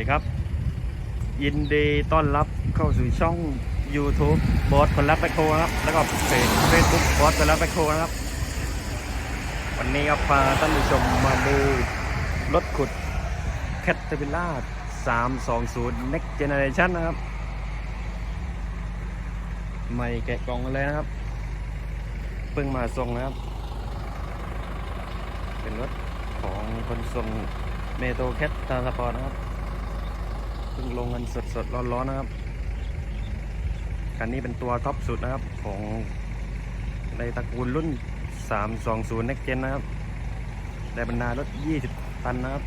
ดีครับ ยินดีต้อนรับเข้าสู่ช่อง YouTube บอสคนรักแบคโคะครับ แล้วก็เพจ Facebook บอสคนรักแบคโคนะครับ วันนี้ครับพาท่านผู้ชมมาดูรถขุด Caterpillar 320 Next Generation นะครับ ไม่แกะกล่องกันเลยนะครับ เพิ่งมาส่งนะครับ เป็นรถของคนส่งเมโทรแคทตาสปอร์ตนะครับ พิ่งลงกันสดๆร้อนๆนะครับคันนี้เป็นตัวท็อปสุดนะครับของในตระกูลรุ่น 320 Next Gen นะครับในบรรดารถ 20 ตันนะครับ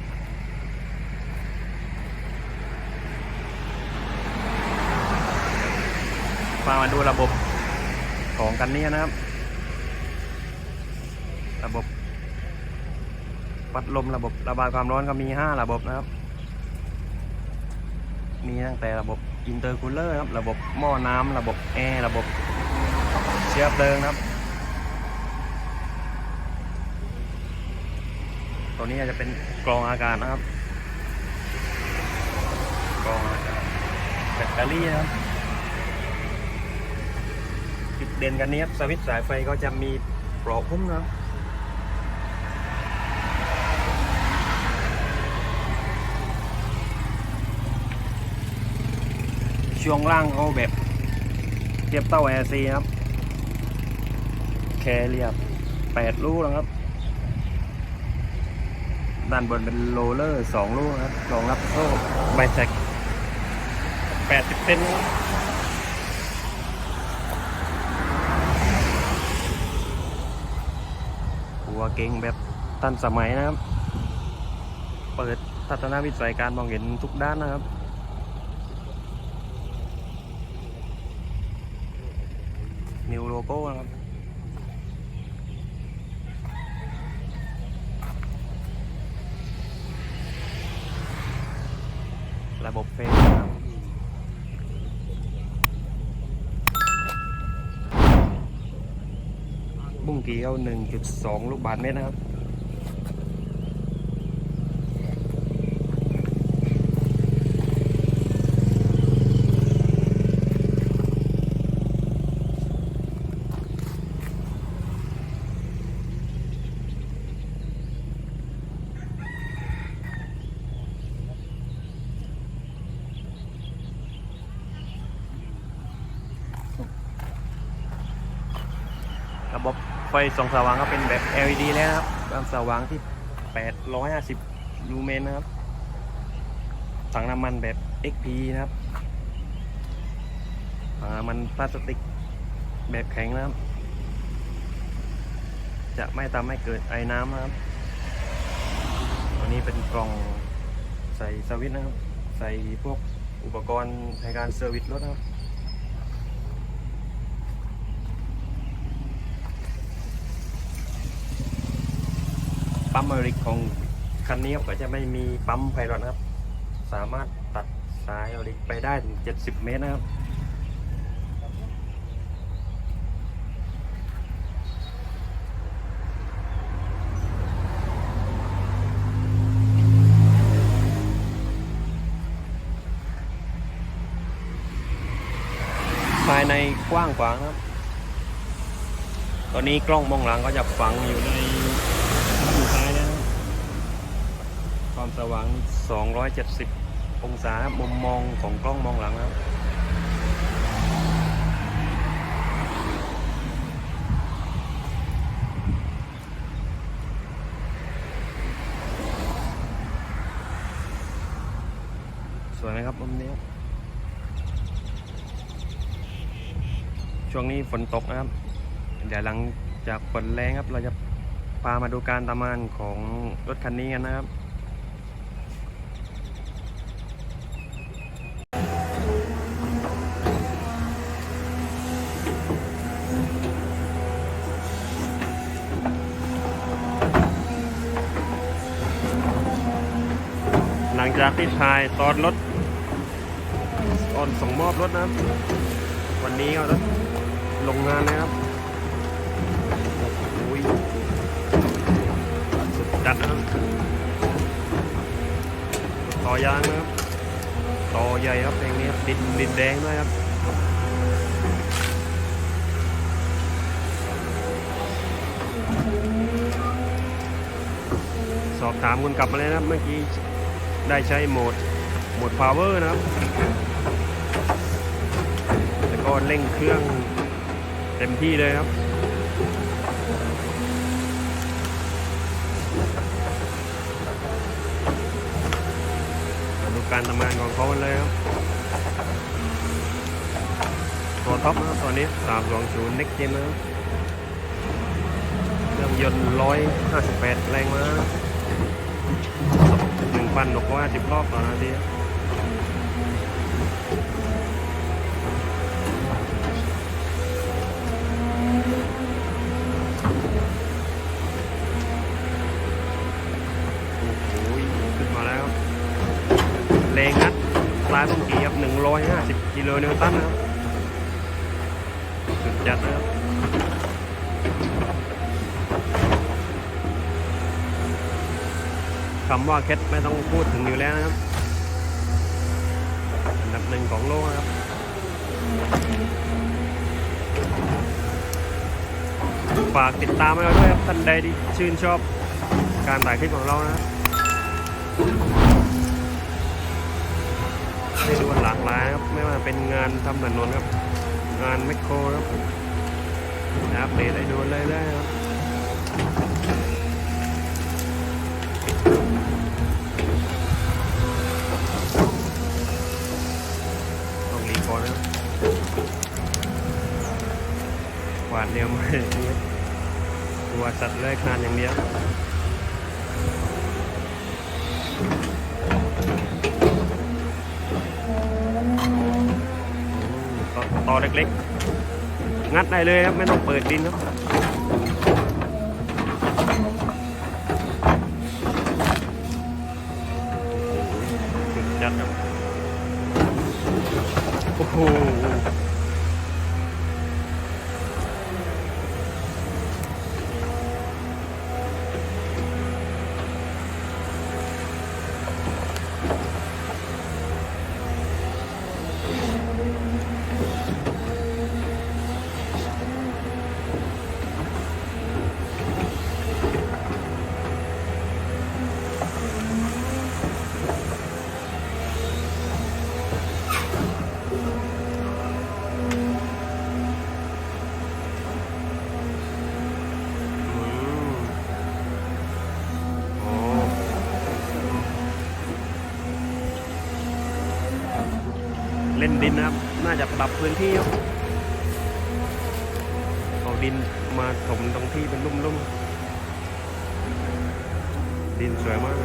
มามาดูระบบของคันนี้นะครับ ระบบวัดลมระบบระบายความร้อนก็มี 5 ระบบนะครับ มีตั้งแต่ระบบอินเตอร์คูลเลอร์ครับ ระบบหม้อน้ำระบบแอร์ระบบเชื้อเพลิงครับ ตัวนี้จะเป็นกรองอากาศนะครับ กรองอากาศแบตเตอรี่นะครับจุดเด่นกันนี้ครับสวิตช์สายไฟก็จะมีปลอกพุ่มนะครับ ช่วงล่างเขาแบบเทียบเต้าแอร์ซีครับ แคเรียบแปดลูกนะครับ ด้านบนเป็นโรลเลอร์สองลูกนะครับรองรับโซ่ไบแซกแปดสิบเซนหัวเก่งแบบทันสมัยนะครับ เปิดทัศนวิสัยการมองเห็นทุกด้านนะครับ นิวโลโก้นะครับ ระบบเฟรมนะครับบุ้งเกียว 1.2 ลูกบาทเมตรนะครับ ไฟส่องสว่างก็เป็นแบบ LED แล้วนะครับความสว่างที่ 850 ลูเมนนะครับ ถังน้ำมันแบบ XP นะครับ ถังน้ำมันพลาสติกแบบแข็งนะครับ จะไม่ทำให้เกิดไอน้ำนะครับ ตัวนี้เป็นกล่องใส่สวิตช์นะครับ ใส่พวกอุปกรณ์ในการเซอร์วิสรถนะครับ มเมอริกของคันนี้ก็จะไม่มีปั๊มไพลอนครับ สามารถตัดสายอริกไปได้ถึง70 เมตรนะครับภายในกว้างขวางนะครับ ตอนนี้กล้องมองหลังก็จะฝังอยู่ใน อยู่ท้ายนะครับ ความสว่าง 270 องศามุมมองของกล้องมองหลังนะครับสวยไหมครับมุมนี้ ช่วงนี้ฝนตกนะครับ เดี๋ยวหลังจากฝนแรงครับเราจะพามาดูการทำงานของรถคันนี้กันนะครับ จากที่ถ่ายตอนรถตอนส่งมอบรถนะครับ วันนี้ก็รถลงงานนะครับโอ้ยสุดจัดนะครับต่อยางนะครับต่อใหญ่ครับเพลงนี้ครับดินดินแดงด้วยครับสอบถามคนกลับมาเลยนะเมื่อกี้ ได้ใช้โหมดโหมด power นะครับแล้วก็เร่งเครื่องเต็มที่เลยครับดูการทำงานของเขากันเลยครับ ตัวท็อปนะตัวนี้ 320 Next Gen นะครับเครื่องยนต์ 158 แรงม้า 1,650รอบต่อนาทีครับโอ้โหขึ้นมาแล้วแรงงัดปลายต้นกีครับ150 กิโลนิวตันนะครับสุดจัดนะครับ คำว่าเคสไม่ต้องพูดถึงอยู่แล้วนะครับอันดับหนึ่งของโลกนะครับฝากติดตามเราด้วยครับท่านใดที่ชื่นชอบการถ่ายคลิปของเรานะครับให้ดูหลากหลายครับไม่ว่าเป็นงานทำถนนครับ งานแมคโครครับนะครับเดทให้ดูเลยได้ครับาดเดียวไม่กลัวสัตว์เลื้อยคลานอย่างเดียวต่อเล็กๆ งัดได้เลยครับ ไม่ต้องเปิดดินครับจัดครับ โอ้โห เล่นดินนะครับ น่าจะปรับพื้นที่ครับเอาดินมาถมตรงที่เป็นลุ่มๆ ดินสวยมาก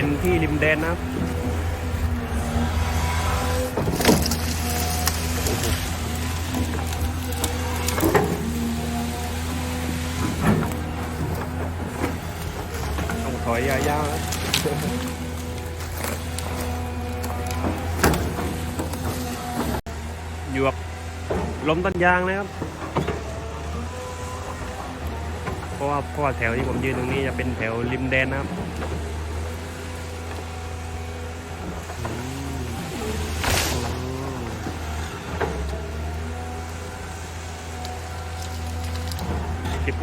เป็นที่ริมแดนนะครับต้องถอยยาวๆนะหยวกลมต้นยางนะครับเพราะว่าเพราะว่าแถวที่ผมยืนตรงนี้จะเป็นแถวริมแดนนะครับ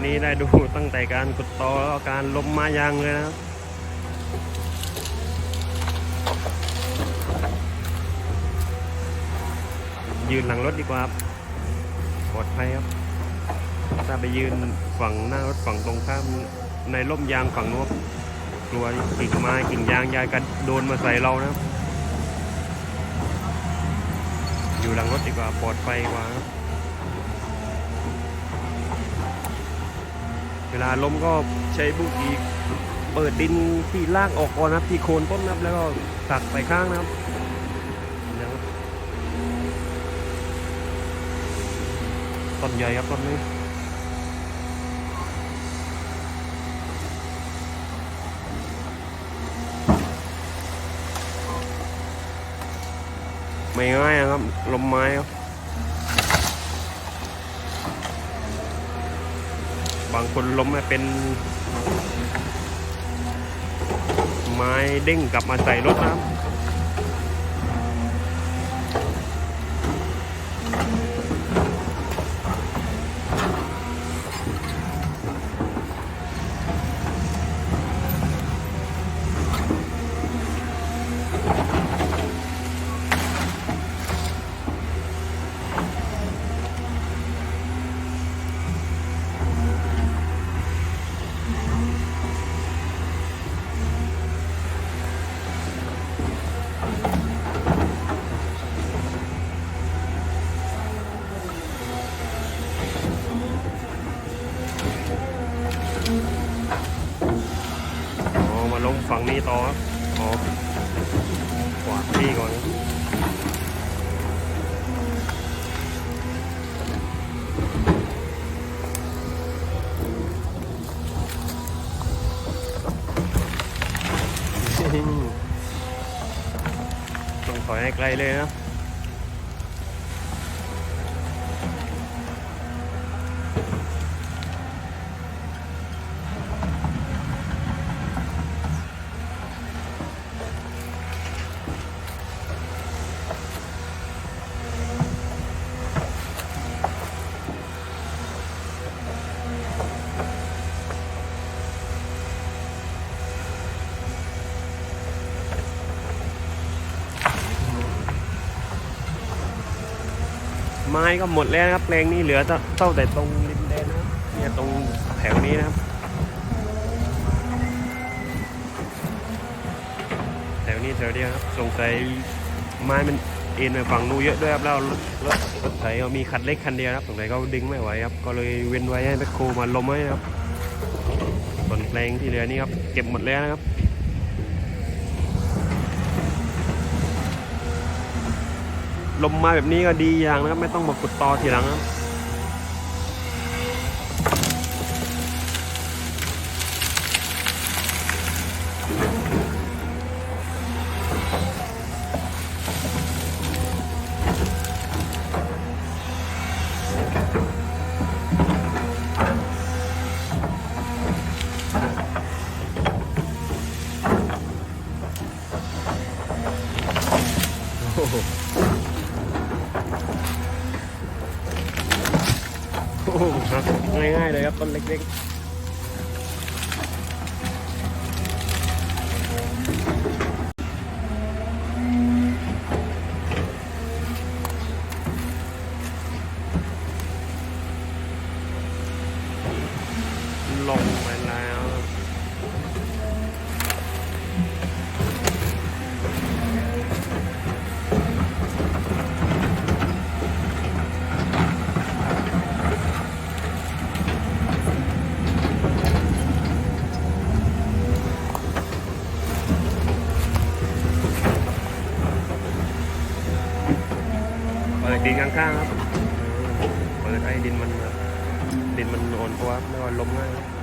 นี้ได้ดูตั้งแต่การกดต่อแล้วการล้มม้ยางเลยนะครับยืนหลังรถดีกว่าครับปลอดภัยครับถ้าไปยืนฝั่งหน้ารถฝั่งตรงข้ามในร่มยางฝั่งโน้นกลัวกิ่งไม้กิ่งยางยายกันโดนมาใส่เรานะครับอยู่หลังรถดีกว่าปลอดภัยกว่าครับ วลาล้มก็ใช้บุกอีก เปิดดินที่ลากออกก่อนนะครับที่โคนต้นนะครับแล้วก็ผลักไปข้างนะครับนะครับต้นใหญ่ครับต้นนี้ไม่ง่ายนะครับลมไม้ครับ บางคนล้มมาเป็น ไม้เด้งกลับมาใส่รถนะครับ ลงฝั่งนี้ต่อครับอ๋อกวาดที่ก่อนครับต้องถอยให้ไกลเลยนะ ไม้ก็หมดแล้วนะครับแปลงนี้เหลือเท่าแต่ตรงริมแดนนะเนี่ยตรงแถวนี้นะครับแถวนี้แถวเดียวครับสงสัยไม้มันเอ็นไปฝั่งนู้นเยอะด้วยครับแล้วรถรถไถเขามีคันเล็กคันเดียวนะครับสงสัยเขาดึงไม่ไหวครับก็เลยเว้นไว้ให้แมคโครมาลมไว้นะครับส่วนแปลงที่เหลือนี่ครับเก็บหมดแล้วนะครับ ลมมาแบบนี้ก็ดีอย่างนะครับ ไม่ต้องมาขุดตอทีหลังนะ ดินข้างๆครับเปิดให้ดินมันดินมันอ่อนตัวไม่ว่าลมง่ายครับ